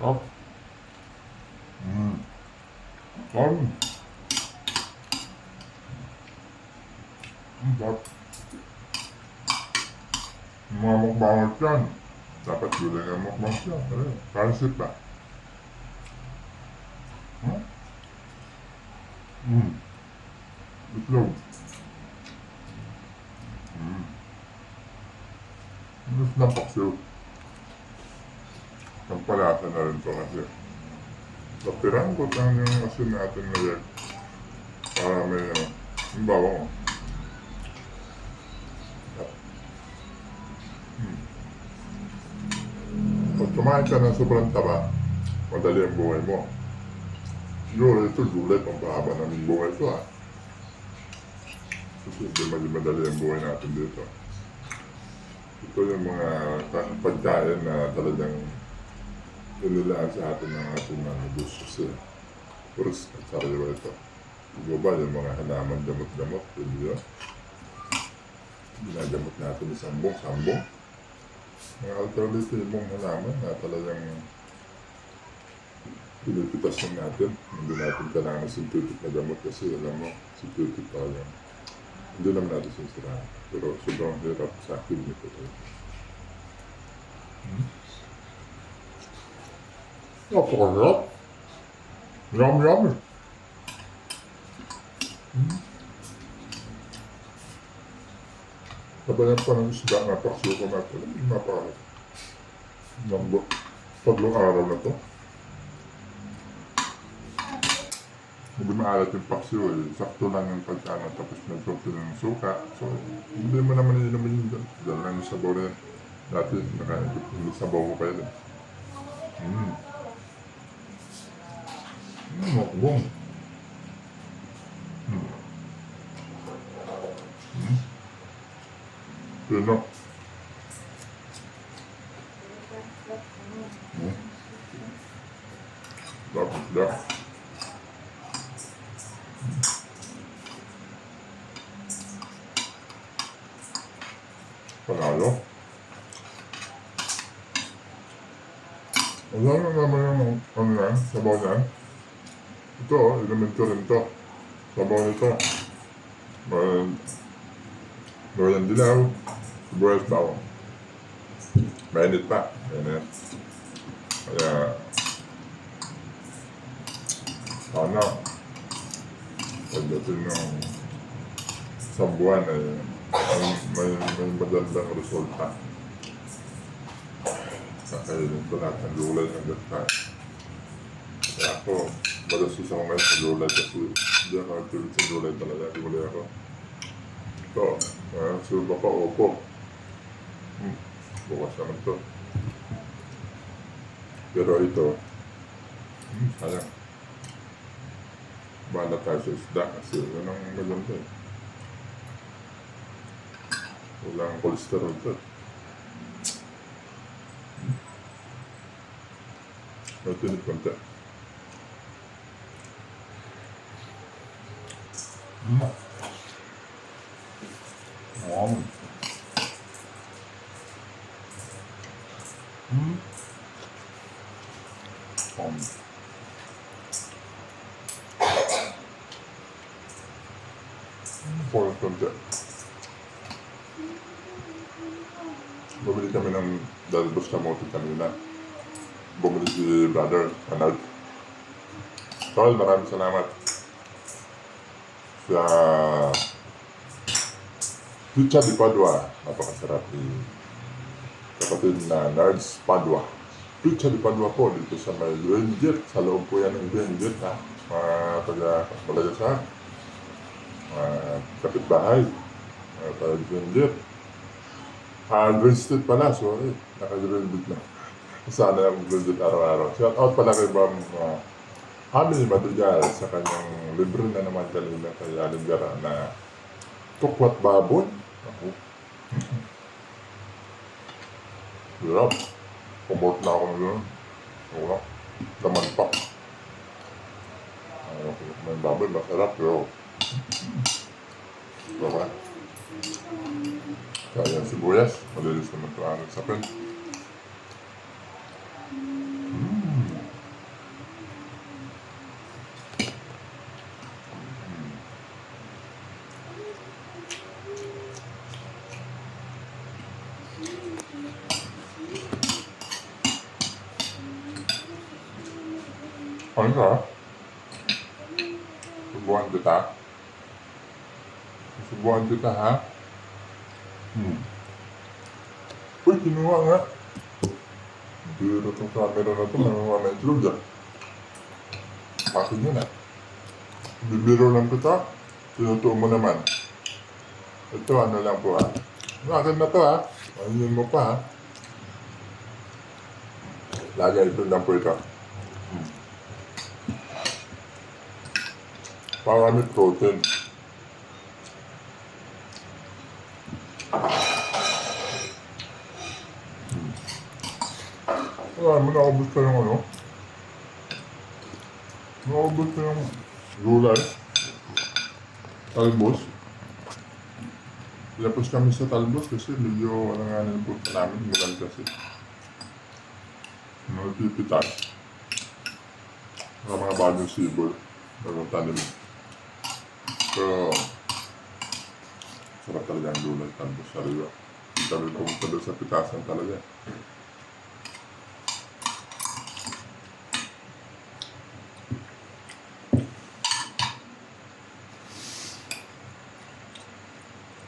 Sarap. Mm. Sarap. Mm, sarap. Yung Mga mukbangers yan. Dapat gulay ang mukbangers yan. Ayun, Pansit ba? Hmm? Mm. Itlog. Mm. Mas na paksiw. Ang palasa na rin to kasi. Tapirang ko lang yung asin natin na yan. Para may, ano, yung bawang. Hmm. Pag kumain ka ng sobrang taba, madali ang buhay mo. Siguro ito gulay pang pahaba ng buhay ko ah. Kasi hindi madali ang buhay natin dito. Ito yung mga ka- pagkain na talagang inilaan sa atin ng ating mga Diyos kasi puros at sariwa ito. Ba yung mga halaman damot-damot, hindi yun? Ginagamot natin ng sambong-sambong. Mga alternative mong halaman na talagang pinipitas lang natin. Hindi natin kailangan ng synthetic na gamot kasi alam mo, synthetic pa yan. Hindi naman natin sinisiraan. Pero sobrang hirap sa akin nito. Hmm? Napakahirap. Yum, yum. Hmm? Sabayan pa ng isda na paksiyo ko natin. Napakahirap. Number. Tatlong araw na to. Hindi maalat yung paksiyo eh. Sakto lang yung pagkano tapos nagkonti ng suka. So, hindi mo naman inumin yun dyan. Dahil lang yung sabaw na yan. Dati, nakain ko. Hindi sabaw ko pa yun. eh. Mm. Mm, makbong. Mm. Mm. Pino. Mm. Tapos da. Panalo. Wala na naman yung ano yan, sabaw yan. Ito, oh, ko rin to. Sabaw nito. May, Loyan dilaw, sibuyas bawang. Mainit pa. Mainit. Kaya, sana, pagdating ng isang buwan ay may, may, may magandang resulta. Kakainin ko lahat ng gulay ng gata. Kaya ako, madalas ako ngayon sa gulay kasi hindi ako nagpilit sa gulay talaga. Gulay ako. Ito, uh, suba ko, opo. Hmm, bukas naman to. Pero ito, hmm, sayang. Bahala tayo sa isda kasi yun ang maganda eh. Walang cholesterol to. Hmm. May tinit konti. Hmm. Wow. Hmm. Um. For konti. Bumili kami ng dalbos kamote kanina. Bumili si brother, Anald. Tol, maraming salamat. Sa Pizza di Padua. Napakasarap ni kapatid na Nards Padua. Pizza di Padua po dito sa may Benjet. Sa loob po yan ng Benjet ha. Mga taga Malayasan. Mga kapitbahay. Mga taga Benjet. Ah, Street pala, sorry. Naka-Green na. Sana Green Street araw-araw. Shout out pala kay Ma'am uh, Ami Madrigal sa kanyang libre na naman kanina kay Aling Gara na tukwat baboy. Ako. Hirap. Kumort na ako ngayon. Wala. Laman pa. Ko may baboy, masarap pero Diba? Kaya sibuyas, malilis naman ito ang sapin. Mm. Ano ka? Subuhan kita. Subuhan kita, ha? Hmm. Uy, kinuha nga. Biro tong camera na to, nanguha na itlog dyan. Akin yun, ah. Bibiro lang kita. Tinutuo mo naman. Ito, ano lang po, ha? Akin na to, ha? Ayun mo pa, ha? Lagay ito lang po ito. Marami protein. Wala mo naubos ka yung ano? Naubos ka yung gulay. Talbos. Lapos kami sa talbos kasi medyo ano nga na yung punta namin. Mulan kasi. Nagpipitas. Mga mga bagong sibol. Bagong tanim. Pero, sarap talaga ang gulay talbos sa riwa. Hindi kami pumunta doon sa pitasan talaga.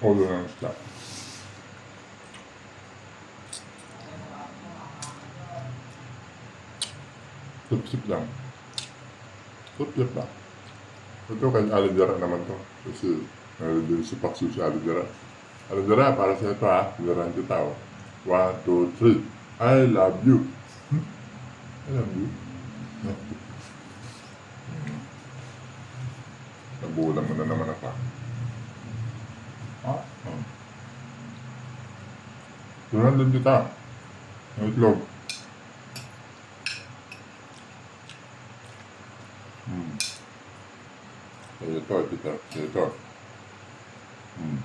Ulo ng isda. Sip-sip lang. Sip-sip lang. Ito kay Alidara naman to. Kasi nalilin si Paksu si Alidara. Alidara, para sa ito ha. Liran kita oh. One, two, three. I love you. Hmm? I love you. No? Nabulan mo na naman ako. Ah? Hmm. Liran din kita. Itlog. Hmm. Ito, ito, ito. Hmm.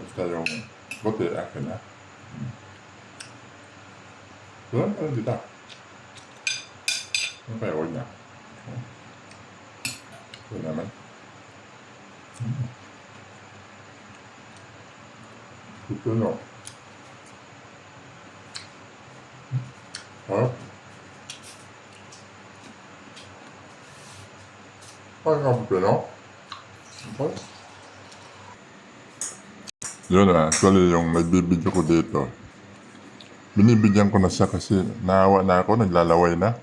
Basta yung bote, akin na. Hmm. Wala pa rin. Ano kaya huwag niya? Hmm. Ito naman. Hmm. Ito no. Ha? Parang pero. Okay. Yun na, actually yung nagbibideo ko dito. Binibigyan ko na siya kasi naawa na ako, naglalaway na.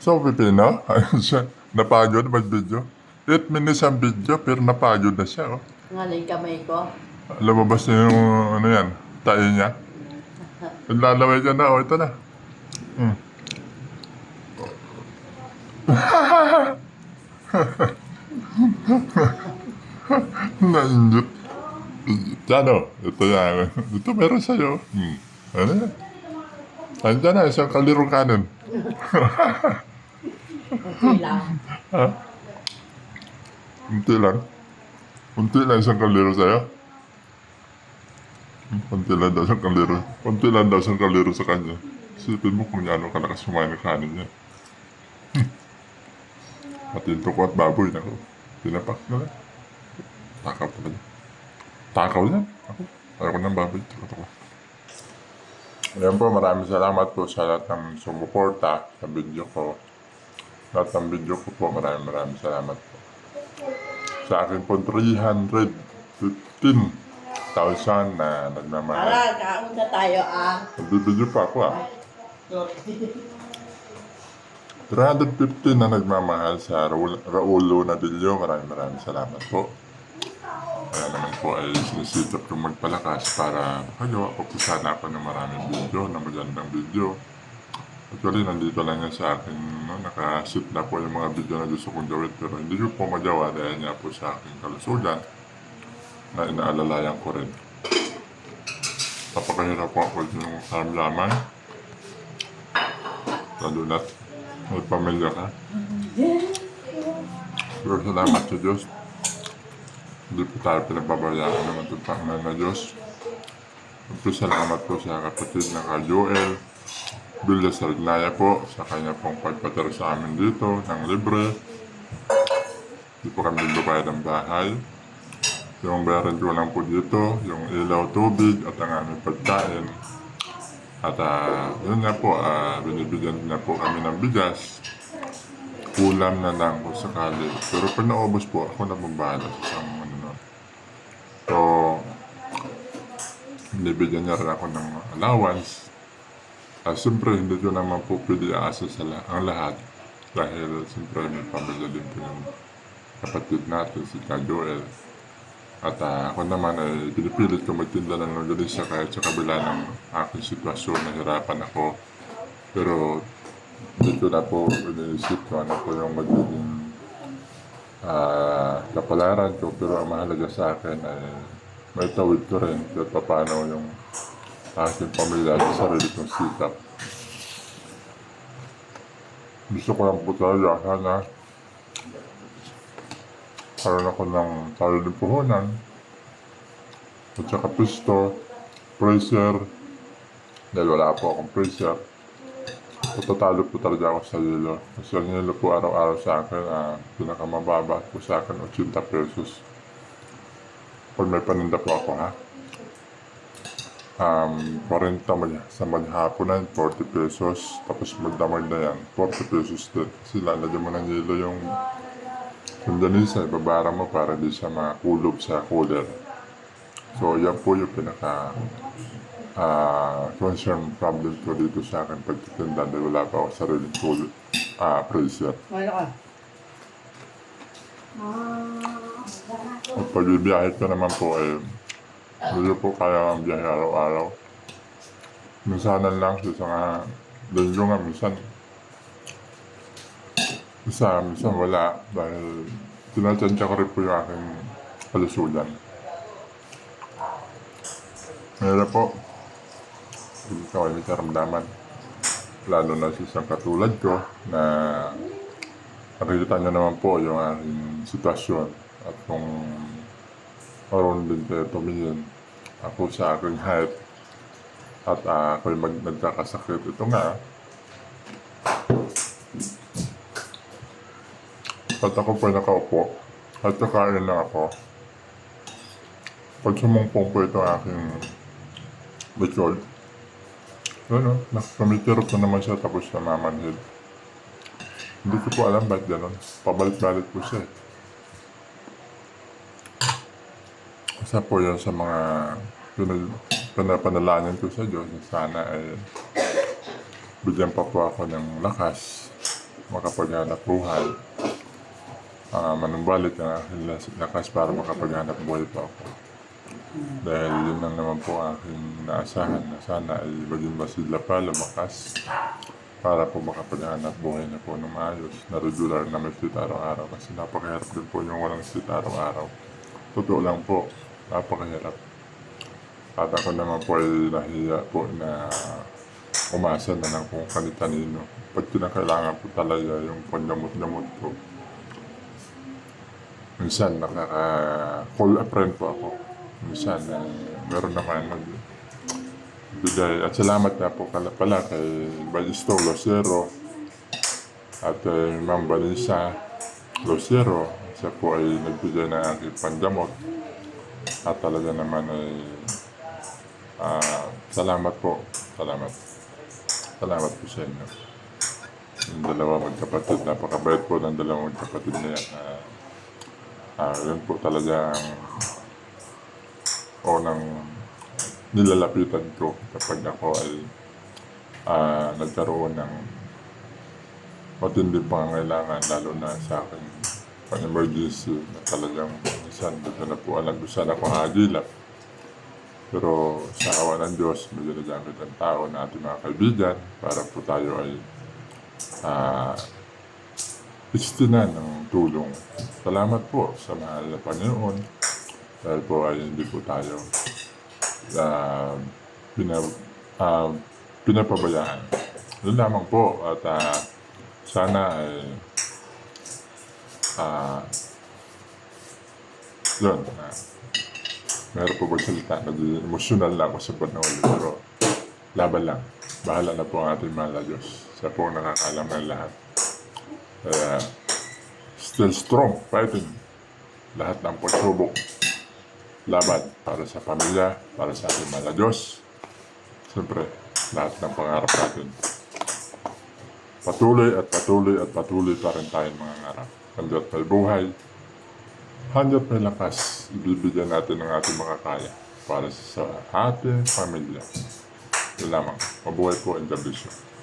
So, Pipino, ayun siya, napagod mag-video. 8 minutes ang video, pero napagod na siya. Oh. Ngaling kamay ko. Lumabas na yung, ano yan, tayo niya. Naglalaway siya na, oh, ito na. Hmm. Nainjut. Ano? Ito yan. Ito meron sa'yo. Hmm. Ano yan? Andiyan na, isang kalirong kanin. Okay lang. Ha? Unti lang. Unti lang isang kaliro sa'yo. Hmm, Unti lang daw isang kaliro. Unti lang daw isang kaliro sa kanya. Isipin mo kung ano kalakas kumain ng kanin niya. Pati yung tuko at baboy na Pinapak na lang. Takaw talaga. Takaw yan. Ako. Ayoko ng baboy. Tuko tuko. Ayan po, maraming salamat po sa lahat ng sumuporta sa video ko. Lahat ng video ko po, maraming maraming salamat po. Sa akin po, 315,000 na nagmamahal. Tara, kaon na tayo ah. Nagbibideo pa ako ah. 315 na nagmamahal sa Raul, Raul Lunadillo. Maraming maraming salamat po. Kaya naman po ay sinisipap kong magpalakas para makagawa po po sana ako ng maraming video, ng magandang video. Actually, nandito lang yan sa akin. No? Nakasit na po yung mga video na gusto kong gawin pero hindi ko po magawa dahil nga po sa aking kalusugan na inaalalayan ko rin. Napakahirap po ako yung karamdaman. Lalo na't may pamilya ka. Pero salamat sa Diyos. Hindi po tayo pinababayaan ito Panginoon na Diyos. At salamat po sa kapatid na ka Joel. Bilya Sargnaya po sa kanya pong pagpatira sa amin dito ng libre. Hindi po kami nagbabayad ng bahay. Yung bayaran ko lang po dito, yung ilaw, tubig, at ang aming pagkain. At ah, yun nga po, ah, binibigyan na po kami ng bigas. Kulam na lang kung sakali. Pero pag naubos po, ako na bumahala sa isang ano nun. So, binibigyan niya rin ako ng allowance. Ah, siyempre, hindi ko naman po pwede aasa sa la- ang lahat. Dahil siyempre may pamilya din po yung kapatid natin, si Ka. At ah, ako naman ay pinipilit ko magtinda ng longganisa kahit sa kabila ng aking sitwasyon, nahirapan ako. Pero ko na po iniisip ko ano po yung magiging ah, kapalaran ko. Pero ang mahalaga sa akin ay may tawid ko rin kahit paano yung aking pamilya at sarili kong sikap. Gusto ko lang po talaga sana karoon ako ng sariling puhunan at saka pisto, pressure dahil wala po akong pressure Patatalo po talaga ako sa yelo. Kasi ang yelo po araw-araw sa akin, ah, pinakamababa po sa akin, 80 pesos. Pag may paninda po ako, ha? Um, 40 mag sa maghapunan, 40 pesos. Tapos magdamag na yan, 40 pesos din. Kasi lalagyan mo ng yelo yung yung ganisa, ibabara mo para di siya makulob sa cooler. So, yan po yung pinaka ah concern problem ko dito sa akin pagtitinda dahil wala pa ako sariling tool ah pressure. Ano ka? At pag ibiyahe ko naman po eh, hindi po kaya ang biyahe araw-araw. Minsanan lang sa uh, linggo nga, minsan isa, minsan wala dahil tinatansya ko rin po yung aking kalusugan. Mahirap po. Hindi ko ay may karamdaman. Lalo na sa isang katulad ko na nakikita niyo naman po yung aking sitwasyon at kung maroon din kayo tumingin ako sa aking height at uh, ako'y mag nagkakasakit. Ito nga, at ako po nakaupo at kakain lang ako. Pag sumumpong po ito aking record, ano, nakamitirot na naman siya tapos namamanhid. Hindi ko po alam ba't gano'n. Pabalik-balik po siya. eh. Isa po yan sa mga pinapanalangin ko sa Diyos na sana ay bigyan pa po ako ng lakas makapaghanap buhay. Ah, manumbalik ang aking lakas para makapaghanap buhay pa ako. Dahil yun lang naman po aking naasahan na sana ay maging masigla pa, lumakas para po makapaghanap buhay na po ng maayos na regular na may fit araw-araw kasi napakahirap din po yung walang fit araw-araw. Totoo lang po, napakahirap. At ako naman po ay nahiya po na umasa na lang kung kanita-nino. Pag kinakailangan po talaga yung paggamot-gamot ko. Minsan nakaka-call a friend po ako. Minsan eh, meron naman nag bigay. At salamat na po kala pala kay Bajisto Losero at kay Ma'am Vanessa Losero. Siya po ay nagbigay ng aking panggamot. At talaga naman ay ah, salamat po. Salamat. Salamat po sa inyo. Yung dalawa magkapatid. Napakabait po ng dalawang magkapatid na yan. Ah, ah, yun po talaga ang unang nilalapitan ko kapag ako ay ah, nagkaroon ng matinding pangangailangan lalo na sa akin pang emergency na talagang minsan ko na po alam kung saan ako hagilap. Pero sa awa ng Diyos, may ginagamit ang tao na ating mga kaibigan para po tayo ay ah istinan ng tulong. Salamat po sa mahal na Panginoon dahil po ay hindi po tayo uh, pina, ah, pinapabayaan. Yun lamang po at ah, sana ay ah yun, ah, meron po magsalita, naging emosyonal na ako sa panahon pero laban lang. Bahala na po ang ating mahal na Diyos. Siya po ang ng lahat. Kaya, still strong, fighting. Lahat ng pagsubok laban para sa pamilya, para sa ating mga Diyos. Siyempre, lahat ng pangarap natin. Patuloy at patuloy at patuloy pa rin tayong mga ngarap. Hanggat may buhay, hanggat may lakas, ibibigyan natin ang ating mga kaya para sa ating pamilya. Yun lamang. Mabuhay po bless you.